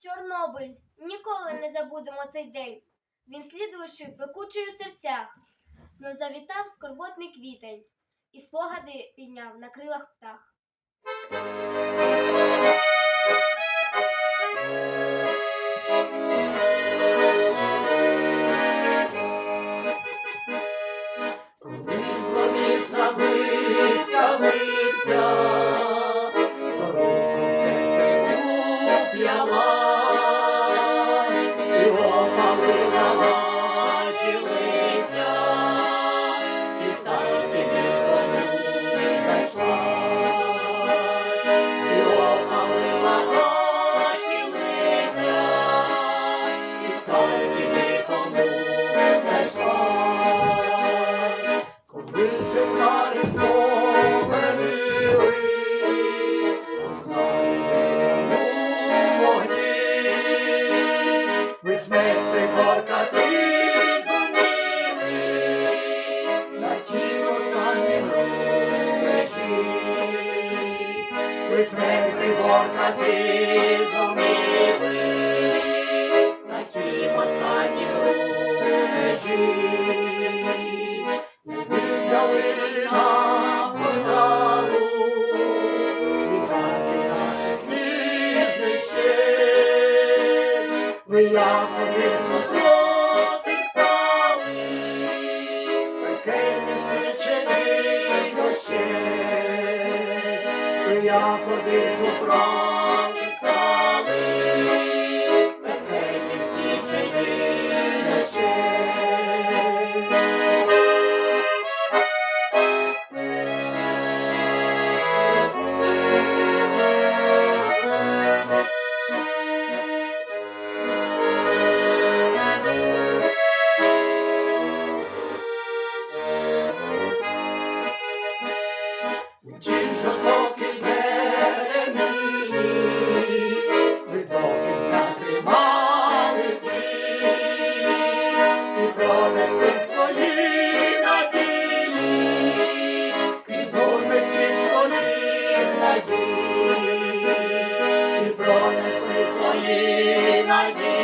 Чорнобиль, ніколи не забудемо цей день. Він слід лишив пекучий у серцях. Знов завітав скорботний квітень, і спогади підняв на крилах птах. Ви смерти покати зуміли, на тім останнім рубежі. Ялина порталу, світати наших ніжних щек, ви якоби супроти ви ходив супроти стали, I did.